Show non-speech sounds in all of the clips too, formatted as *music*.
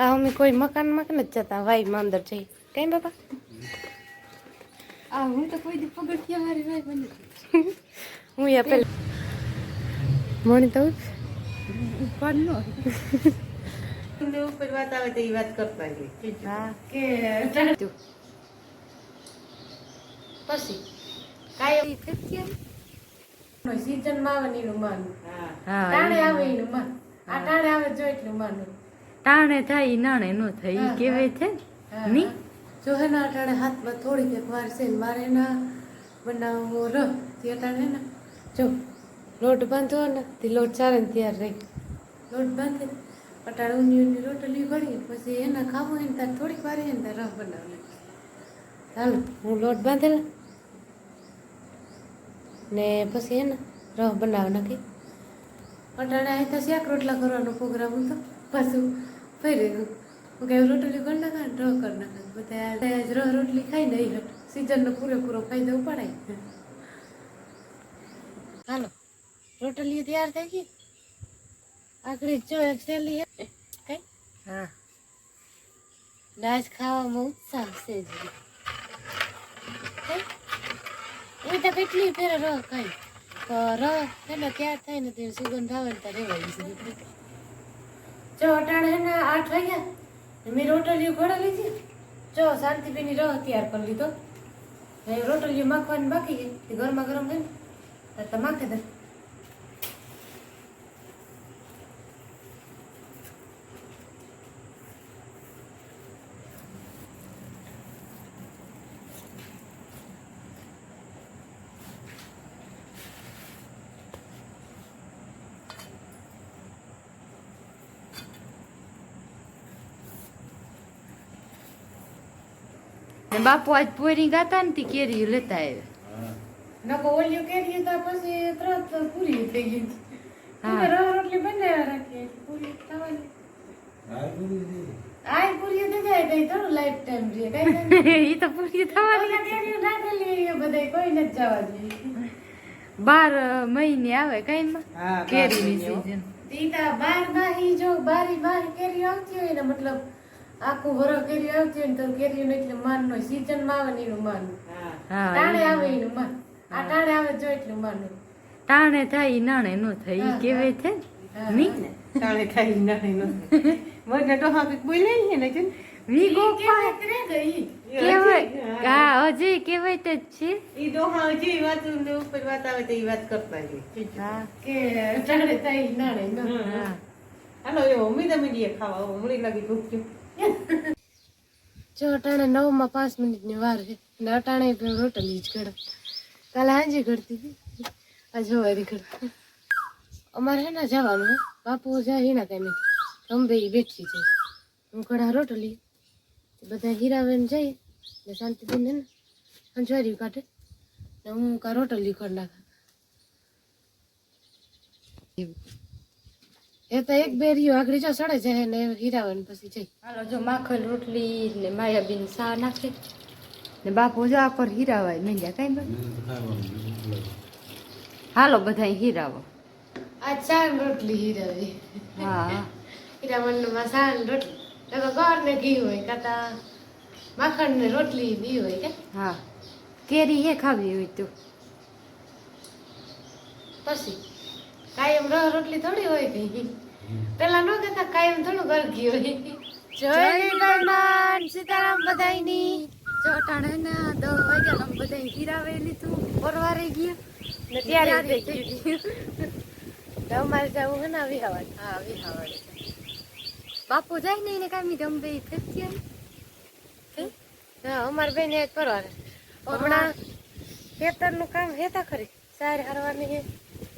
આ અમે કોઈ મકાનમાં કે નથી જતા વાઈમાં અંદર જઈ. કઈ બાપા? આ હું તો કોઈ દી પગથિયા મારી ભાઈ બને હું યા પેલ મોણી તો. ઉપર નો તમને ઉપર વાત આવે તો એ વાત કરતા જઈએ હા. કે પછી કાંઈ ફેફિયર સીઝનમાં આવે ને એનું માનું. હા. ટાણે આવે એનું માન. આ ટાણે આવે જો એટલું માનું. ટાણે થાય ઈ નાણે નો થાય ઈ કેવે છે? ની જો હે ના અટાણે હાથમાં થોડીક એક વાર છે મારે ના બનાવવો રહ તે અટાણે ને જો લોટ બાંધો ને તે લોટ ચારે તૈયાર રહી લોટ બાંધે અટાણે ઊની ઊની રોટલી ભરી પછી એના ખાવું એને તાર થોડીક વાર એને તાર રહ બનાવે હાલો હું લોટ બાંધેલા ને પછી એને રહ બનાવ નાખી અટાણે અહીં તો શાક રોટલા કરવાનો પ્રોગ્રામ હતો. પાછું ફરી હું કઈ રોટલી કરી નાખા ડ્રો કરી નાખા. બધા આજ રોટલી ખાઈ નહીં હટ. સિઝનનો પૂરેપૂરો ફાયદો ઉપાડાય. હાલો. રોટલી તૈયાર થઈ ગઈ? આગળ જો એક સેલી હે. કઈ? હા. ડાસ ખાવામાં ઉત્સાહ છે જ. કઈ? હું તો કેટલી ફેર રહ ખાઈ તો રહ એટલે તૈયાર થાય ને તે સુગંધ આવે ને ત્યારે રહેવાય છે જો અટાણે હે ને આઠ વાગ્યા મેં રોટલીઓ ઘોડા લીધી. જો શાંતિબેની રહ તૈયાર કરી લીધો. રોટલીઓ માખવાની બાકી છે. ઘરમાં ગરમા ગરમ હોય ને. તો માખી દે ને બાપુ આજ પોરી ગાતા ને તી કેરી લેતા આવ્યા નકો ઓલિયો કેરી તો પછી તરત પૂરી થઈ ગઈ હા. રોટલી બનાવ્યા રાખી પૂરી થવાની આય પૂરી થઈ જાય કઈ થોડું લાઈફ ટાઈમ રહે કઈ ઈ તો પૂરી થવાની કેરી નાખેલી એ બધાય કોઈ નથી જવા જોઈએ બાર મહિને આવે કઈ કેરીની બાર મહિને. બાર બાહી જો બારી બાર કેરી આવતી હોય ને મતલબ આખું વરસ કેરી આવતી હોય ને તો કેરી એટલે માન નો સીઝનમાં આવે ને એનું માન. હા. હા ટાણે આવે એનું માન. આ ટાણે આવે જો એટલું માન. ટાણે થાય નાણે નો થાય ઈ કેવે કેવાય છે. ની ટાણે થાય નાણે નો મને તો હા બોલે ને ને છે વી ગો ગઈ? કેવાય? હા. હજી કેવાય તે જ છે. ઈ ડોહા હજી વાત ને ઉપર વાત આવે તો એ વાત કરતા છે કે ટાણે થાય નાણે નો. હા. હાલો એવો ઉમીદ મીડીએ ખાવા ઉમળી મળી લાગી ભૂખ જો અટાણે નવમાં પાંચ મિનિટની વાર છે ને અટાણે રોટલી જ ઘડે. કાલે હાંજી ઘડતી હતી. આ જોવારી ઘડ. અમારે હે ને જવાનું બાપુ જાય હીના ટાઈમે અંબે બેઠી છે. હું ઘડા રોટલી, બધા હીરાવેન જઈ ને શાંતિબેન હે ને અંજવારી કાઢે. ને હું કા રોટલી કરી નાખા. એ તો એક બેરીઓ આગળ જો સડે જાય ને હીરાવન પછી જઈ. હાલો જો માખણ રોટલી ને માયાબીન સા નાખે. ને બાપુ જો આ પર હીરાવાય મેંજા કઈ બસ હાલો બધા હીરાવો આ ચાર રોટલી હીરાવી હા. હીરામણમાં સાન રોટલી. તો ગોળ ને ઘી હોય કાતા માખણ ને રોટલી બી હોય કે? હા. કેરી હે ખાવી હોય તો. પછી કાયમ રહ રોટલી થોડી હોય કઈ પેલા નો કહેતા કાયમ થોડું ઘર ગયો જય હનુમાન સીતારામ બધાઈની જો અટાણે ને દસ વાગ્યા આમ બધા હીરાવે લીધું પરવારે ગયા. ને ત્યારે થઈ ગયું. તો મારે જવું હે ને વિહાવા હા વિહાવાડે બાપુ જાય ને એને કામી ગમે આવી હા? અમારે બેન એક કરવાને. હમણાં ખેતરનું કામ હેતા ખરી? સારી હરવાની હે.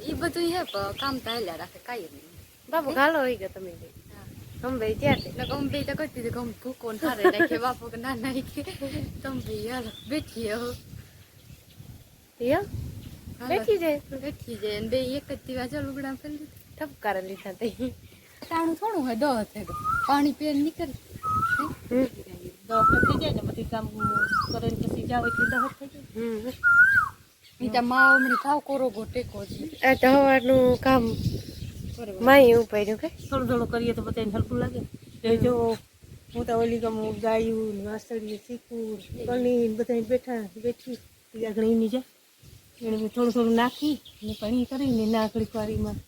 ઈ બધું હે કામ ચાલ્યા રાખે કાંઈ નહીં. બાપુ ગાલો હોય ગયા તમે અંબે ત્યારથી એટલે ગમે તો કરતી હતી ગમે ભૂકો ને રાખે બાપુ કે ના ના કે તમે હાલો બેઠી હો બેઠી જાય બેઠી જાય બે એક જ દીવા જો લુગડા ફેરી ઠપકાર લીધા તે ટાણું થોડું હોય દો થાય પાણી પીને નીકળે દો થઈ જાય ને બધી કામ કરે ને પછી જાવ એટલે દસ થઈ જાય કોરો ગોટેકો છે આ તો હવારનું કામ માઈ ઉપાડ્યું કે? થોડું થોડું કરીએ તો બધાને હલકું લાગે. એ જો હું તો ઓલી ગમ ગાયું વાસળીએ ચીકુ કણી બધા બેઠા બેઠી. બીજા ઘણીની જા. એને થોડું થોડું નાખી ને કણી કરીને નાકડી કરીમાં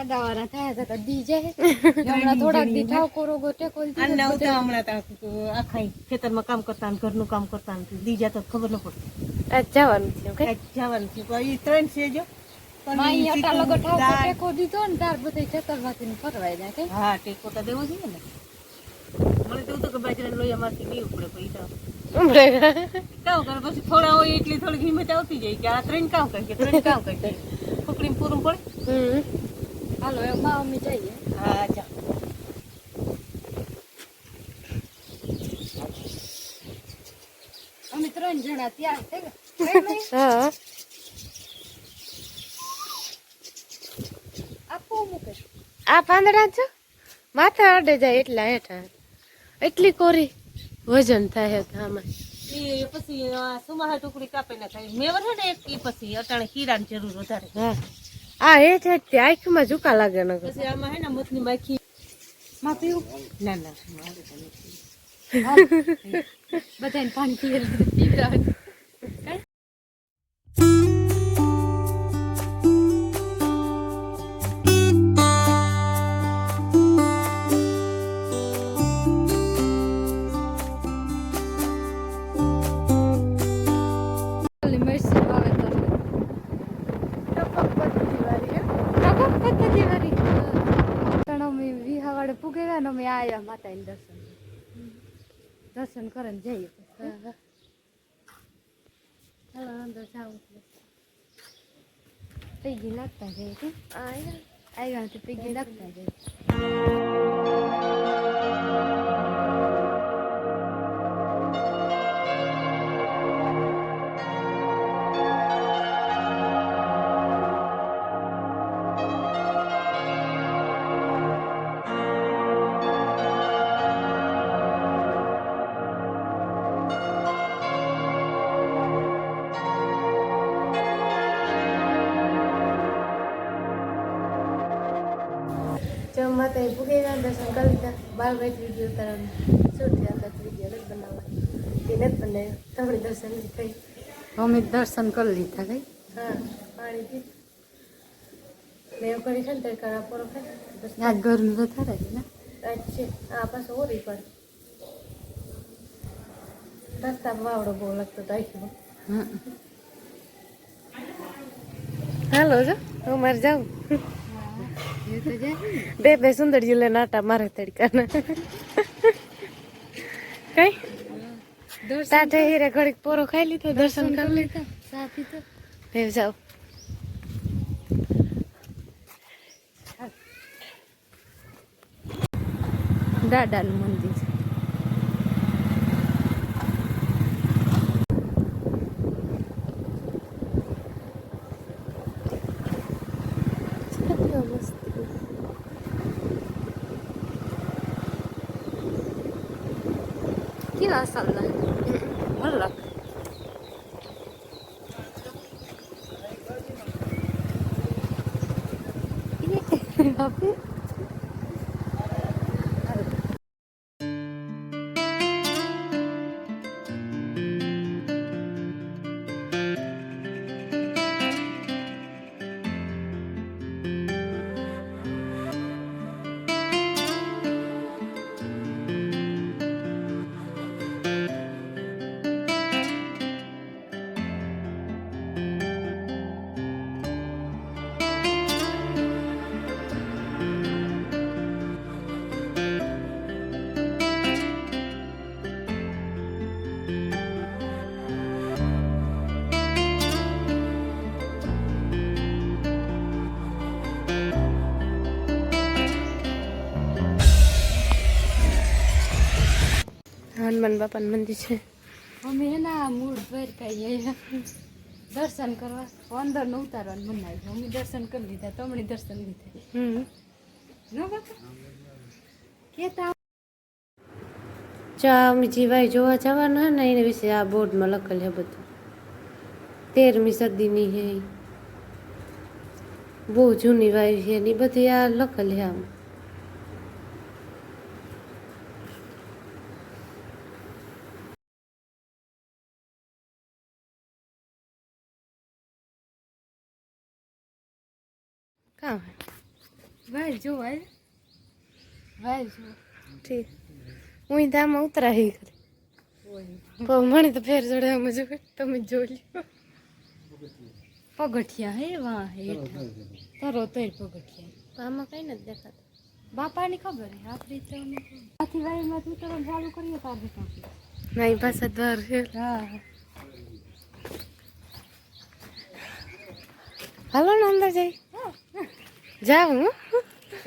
અડાવાના થયા હતા દી જાય. *laughs* હમણાં થોડાક દી ઠાવ રોગો ટેકો દીધો. અને હું હમણાં તો આખા ખેતરમાં કામ કરતા ને ઘરનું કામ કરતા ને દી જાતો ખબર ન પડતી. આજ જવાનું છે ઓકે આજ જવાનું છે ત્રણ છે જો. ટેકો દીધો ને તાર બધે ચક્કરમાંથી ફરવાઈ જાય કઈ હા ટેકો તો દેવો જોઈએ ને. મને તો તો કે બાજરા લોહીમાંથી નહીં ઉપડે પછી તો. કામ કરે પછી થોડા હોય એટલી થોડી હિંમત આવતી જાય કે આ ત્રણ કામ કરી ત્રણ કામ કરી ફકડીને પૂરું પડે. હમ. હાલો એ મા અમે જઈએ. હા જા. અમે ત્રણ જણા ત્યાં *laughs* હા. આ પાંદડા છો માથા અડે જાય એટલા હેઠા એટલી કોરી વજન થાય આમાં. એ પછી આ સુમાહા ટુકડી કાપી નાખાય મેવર છે ને એક પછી અટાણે ખીરાની જરૂર વધારે. હા. આ હેઠ હેઠ આંખમાં ઝુકા લાગે ન પછી આમાં હે ને મથની માખી. માં પીવું? ના ના મારે *laughs* બધાને પાણી પીએ પીવડાવે દર્શન કરીને જઈએ. ચાલો અંદર જાઉં પૈકી નાખતા જઈએ આવ્યા તો પૈકી નાખતા જઈએ. જો માતા ભૂગે ગયા દર્શન કરી લીધા બાર બાઈક વીડિયો ઉતારવાનું. શૂટ થયા હતા વીડિયો નથી બનાવવા એ નથી બનાવ્યો તમને દર્શન થઈ અમે દર્શન કરી લીધા કઈ? હા પાણી પીધું ને એવું કરી છે ને તડકા પોરો ખાય આજ ગરમી વધારે છે ને. આજ છે. આ પાછું ઓરી પડે રસ્તા વાવડો બહુ લાગતો તો આખી હમ. હાલો જો હું મારે જાઉં. તો. બે બે સુંદર જિલ્લા નાટા મારે તડકાના. કઈ? તાટે હીરે ઘડીક પોરો ખાઈ લીધો દર્શન કરી લીધા. બે જાઓ. દાદાનું મંદિર છે કેટલો મસ્ત કેવા સાલા હનુમાન બાપાનું મંદિર છે. અમે એના મૂળ ગયા દર્શન કરવા અંદર ન ઉતારવાનું મન આવ્યું અમે દર્શન કરી લીધા તમને દર્શન લીધા. ચા કેતા અમે જે વાય જોવા જવાના હે ને એના વિશે આ બોર્ડમાં લખેલ છે બધું. તેરમી સદીની ઈ. બહુ જૂની વાયુ છે ને બધી આ લખેલ છે આમ કામ વાય જો વાય વાય જો. ઠીક. હું દામાં ઉતરાઈ કરી પણ મને તો ફેર ચડે આમ જો તમે જોઈ લ્યો. પગઠિયા હે વાહ હેઠ તરો તોય પગઠિયા આમાં કઈ નથી દેખાતું. બાપાની ખબર હે? આપણી તો આથી વાયમાં તું તરફ ચાલુ કરીએ તારે કાંઈ ના એ પાછા દ્વાર છે. હા. હાલો ને અંદર જઈ. જાવ હું. જાવું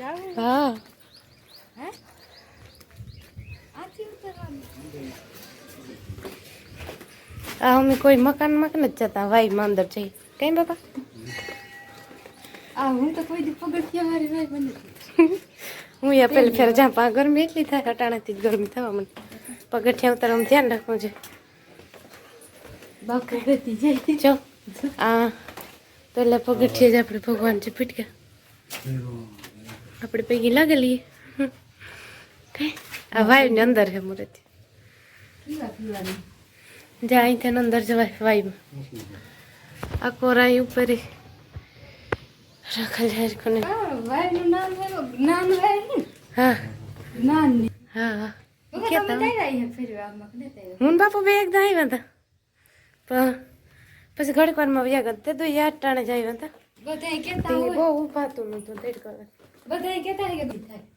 હા. આ અમે કોઈ મકાનમાં જ જતા? ભાઈ અંદર જઈ. કઈ બાપા? આ હું તો કોઈ પગથિયા મારી ભાઈ બને હું યા પેલી ફેર જ્યાં પા ગરમી એટલી થાય અટાણાથી જ ગરમી થવા મને પગથિયા હું ધ્યાન રાખવું છે. બાપુ ગતી જાય જો આ પેલા પગથિયે જ આપણે ભગવાન છે ફીટકા. આપણે પૈકી લાગેલી આ આ ને અંદર છે મૂર્તિ. જ્યાં અહીંથી અંદર જવાય વાયુમાં. આ કોરાઈ ઉપર. રાખેલ છે કોને. હા નામ હે. હે હા. બાપુ બે એકદમ આવ્યા હતા. પણ પછી ઘડીક વારમાં વ્યા ગયા તે તો યાદ ટાણે જ આવ્યા હતા. બહુ ઉભાતું નતું કરવા બધાય કેતા કે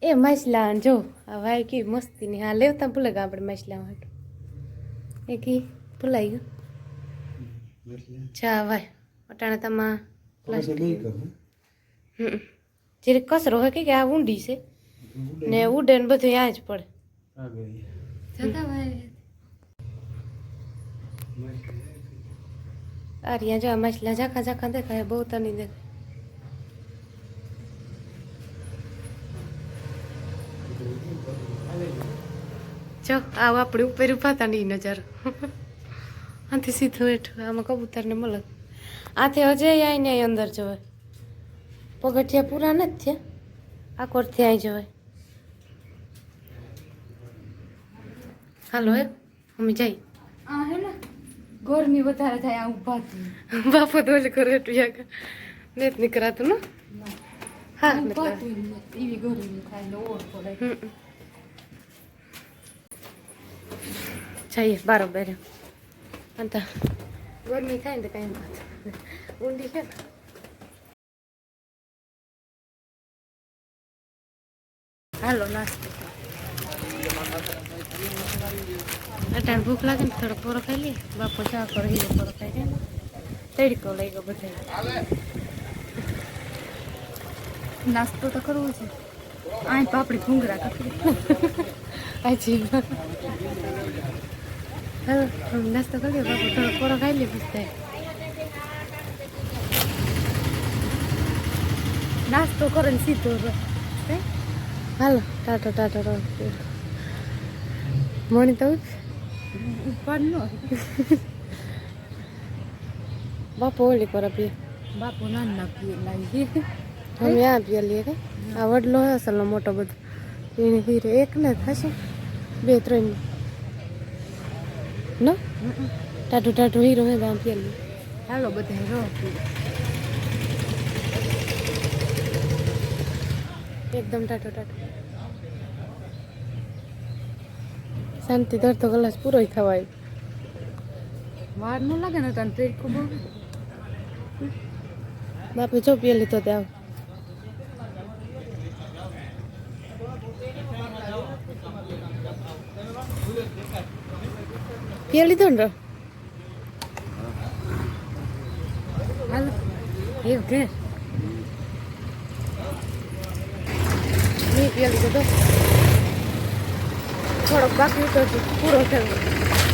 એ માછલા જો આ વાય કી મસ્તી ની હા લેવતા ભૂલે ગયા આપણે માછલા માટે. એ કી ભૂલાઈ ગયું? ચા વાય. અટાણે તમા જે કચરો હોય કે આ ઊંડી છે. ને ઉડે ને બધું આ જ પડે જતા ભાઈ આ રહ્યા જો આ માછલા ઝાખા ઝાખા દેખાય બહુ તની દેખાય. જો આવ આપણે ઉપર ઊભા હતા ને નજર. આથી સીધું હેઠું આમાં કબૂતરને મળે. આથી હજે આવીને અંદર જવાય. પગથિયા પૂરા નથી થયા. આ કોરથી આવી જવાય? હાલો હે અમે જઈ. આ હે ને ગરમી વધારે થાય આ ઊભા બાપો તો ઓલે ઘરે હેઠું નેત નીકળાતું ને? હા એવી ગરમી થાય ને ઓર પડે જઈએ બરોબર અંત ગરમી થાય ને તો કાંઈ વાત ઊંડી છે ને હાલો નાસ્તો અટાણ ભૂખ લાગે ને થોડો પોરો ખાઈ લઈએ બાપો ચા કરો હીરો પોરો ખાઈ લે તડકો લઈ ગયો બધા નાસ્તો તો કરવો છે આ પાપડી ભૂંગરા કકડી હજી હાલો નાસ્તો કરી લે બાપો થોડો પોરો ખાઈ લે પછી નાસ્તો કરે ને સીધો? હાલો ટાટો ટાટો રહો મણી તો બાપો ઓલી પર પીએ બાપુ નાના પીએ લાગી અમે આ પીએ લઈએ કે આ વડલો હે અસલનો મોટો બધો એને હીરે એક ને થશે બે ત્રણ નો ટાટુ ટાટુ હીરો હે તો પીએ લઈએ હાલો બધા હીરો એકદમ ટાટો ટાટો શાંતિ તો ગ્લાસ પૂરો થવાય વાર ન લાગે ને તને પેટ ખૂબ બાપે જો પીએ લીધો ત્યાં નહીં પીએ લીધો તો થોડોક બાકી હજી પૂરો થયો